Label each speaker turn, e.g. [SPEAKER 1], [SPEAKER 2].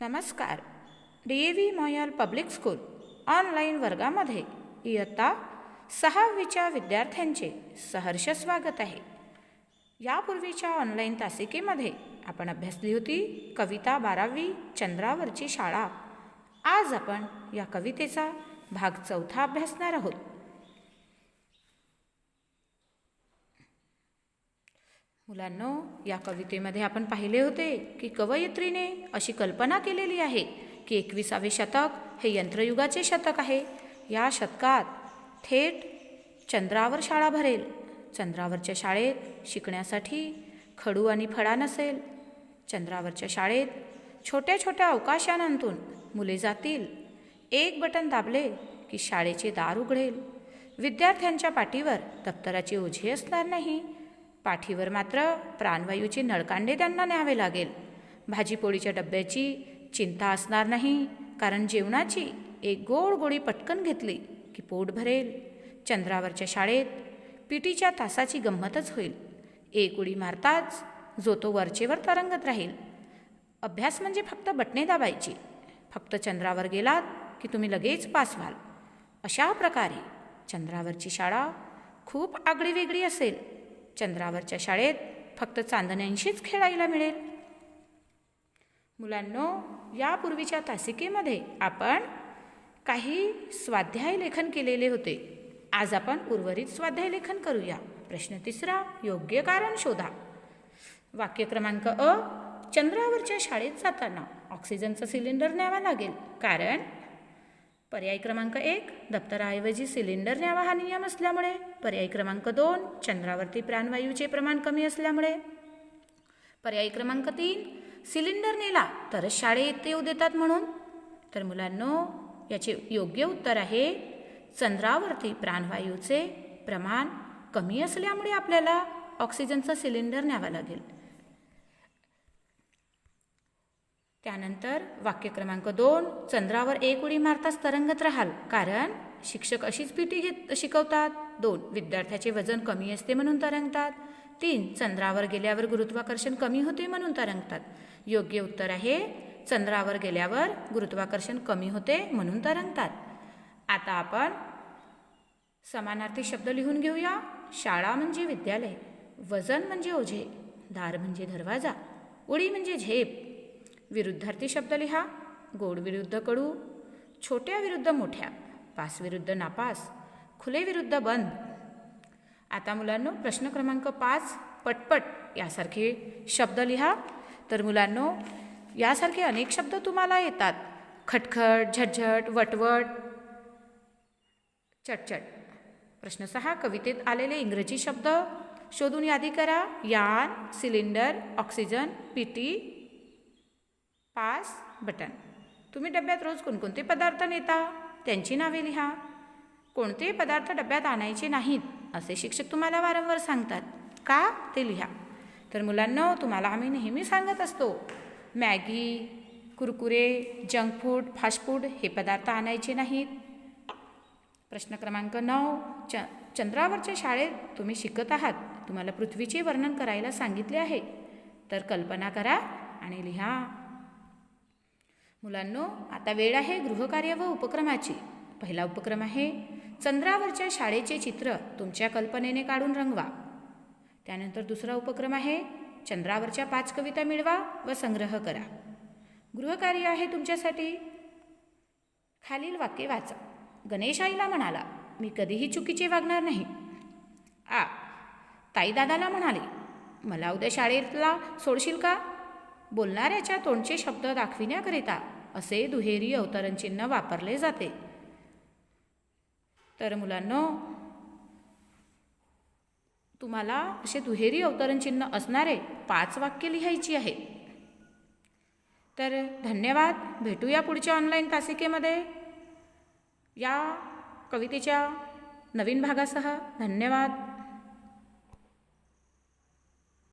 [SPEAKER 1] नमस्कार. D A V Moil public school online वर्गामध्ये इयत्ता सहावीच्या विद्यार्थ्यांचे सहर्ष स्वागत आहे. यापूर्वीच्या ऑनलाईन तासिकेमध्ये आपण अभ्यासली होती कविता बारावी चंद्रावरची शाळा. आज आपण या कवितेचा भाग चौथा अभ्यासणार आहोत. मुलांनो या कवितेमध्ये आपण पाहिले होते की कवयित्रीने अशी कल्पना केलेली आहे की एकविसावे शतक हे यंत्रयुगाचे शतक आहे. या शतकात थेट चंद्रावर शाळा भरेल. चंद्रावरच्या शाळेत शिकण्यासाठी खडू आणि फळा नसेल. चंद्रावरच्या शाळेत छोट्या छोट्या अवकाशानंतून मुले जातील. एक बटन दाबले की शाळेचे दार उघडेल. विद्यार्थ्यांच्या पाठीवर दप्तराची ओझे असणार नाही. पाठीवर मात्र प्राणवायूचे नळकांडे त्यांना न्यावे लागेल. भाजीपोळीच्या डब्याची चिंता असणार नाही कारण जेवणाची एक गोड गोळी पटकन घेतली की पोट भरेल. चंद्रावरच्या शाळेत पिटीच्या तासाची गंमतच होईल. एक उडी मारताच जो तो वरचेवर तरंगत राहील. अभ्यास म्हणजे फक्त बटणे दाबायची. फक्त चंद्रावर गेलात की तुम्ही लगेच पास व्हाल. अशा प्रकारे चंद्रावरची शाळा खूप आगळी वेगळी असेल. चंद्रावरच्या शाळेत फक्त चांदण्यांशीच खेळायला मिळेल. मुलांनो यापूर्वीच्या तासिकेमध्ये आपण काही स्वाध्याय लेखन केलेले होते. आज आपण उर्वरित स्वाध्याय लेखन करूया. प्रश्न तिसरा योग्य कारण शोधा. वाक्य क्रमांक अ चंद्रावरच्या शाळेत जाताना ऑक्सिजनचं सिलेंडर न्यावा लागेल. कारण पर्याय क्रमांक एक दप्तराऐवजी सिलेंडर न्यावा हा नियम असल्यामुळे. पर्याय क्रमांक दोन चंद्रावरती प्राणवायूचे प्रमाण कमी असल्यामुळे. पर्याय क्रमांक तीन सिलेंडर नेला तरच शाळेत येऊ देतात म्हणून. तर मुलांनो याचे योग्य उत्तर आहे चंद्रावरती प्राणवायूचे प्रमाण कमी असल्यामुळे आपल्याला ऑक्सिजनचं सिलेंडर न्यावं लागेल. त्यानंतर वाक्य क्रमांक दोन चंद्रावर एक उडी मारताच तरंगत राहाल. कारण शिक्षक अशीच पिटी घेत शिकवतात. दोन विद्यार्थ्याचे वजन कमी असते म्हणून तरंगतात. तीन चंद्रावर गेल्यावर गुरुत्वाकर्षण कमी होते म्हणून तरंगतात. योग्य उत्तर आहे चंद्रावर गेल्यावर गुरुत्वाकर्षण कमी होते म्हणून तरंगतात. आता आपण समानार्थी शब्द लिहून घेऊया. शाळा म्हणजे विद्यालय वजन म्हणजे ओझे दार म्हणजे दरवाजा उडी म्हणजे झेप विरुद्धार्थी शब्द लिहा गोड विरुद्ध कडू छोट्या विरुद्ध मोठ्या पास विरुद्ध नापास खुले विरुद्ध बंद. आता मुलांनो प्रश्न क्रमांक पाच पटपट यासारखे शब्द लिहा. तर मुलांनो यासारखे अनेक शब्द तुम्हाला येतात. खटखट झटझट वटवट. चटचट. प्रश्न सहा कवितेत आलेले इंग्रजी शब्द. शोधून यादी करा. यान सिलेंडर ऑक्सिजन पीटी पास बटन. तुम्ही डब्यात रोज कोणकोणते पदार्थ नेता? त्यांची नावे लिहा. कोणते पदार्थ डब्यात आणायचे नाहीत? असे शिक्षक तुम्हाला वारंवार सांगतात. का? ते लिहा. तर मुलांना तुम्हाला आम्ही नेहमी सांगत असतो Maggi Kurkure junk food fast food हे पदार्थ आणायचे नाहीत. प्रश्न क्रमांक नऊ. च चंद्रावरच्या शाळेत तुम्ही शिकत आहात. तुम्हाला पृथ्वीचे वर्णन करायला सांगितले आहे. तर कल्पना करा आणि लिहा. मुलांनो आता वेळ आहे गृहकार्य व उपक्रमाची. पहिला उपक्रम आहे चंद्रावरच्या शाळेचे चित्र तुमच्या कल्पनेने काढून रंगवा. त्यानंतर दुसरा उपक्रम आहे चंद्रावरच्या पाच कविता मिळवा व संग्रह करा. गृहकार्य आहे तुमच्यासाठी. खालील वाक्य वाचा. गणेश आईला म्हणाला मी कधीही चुकीचे वागणार नाही. आ. ताईदादाला म्हणाले मला उद्या शाळेतला सोडशील का? बोलणाऱ्याच्या तोंडचे शब्द दाखविण्याकरिता असे दुहेरी अवतरण चिन्ह वापरले जाते. तर मुलांनो तुम्हाला असे दुहेरी अवतरण चिन्ह असणारे पाच वाक्य लिहायची आहे. तर धन्यवाद भेटूया पुढच्या ऑनलाईन तासिकेमध्ये. या कवितेच्या नवीन भागासह धन्यवाद.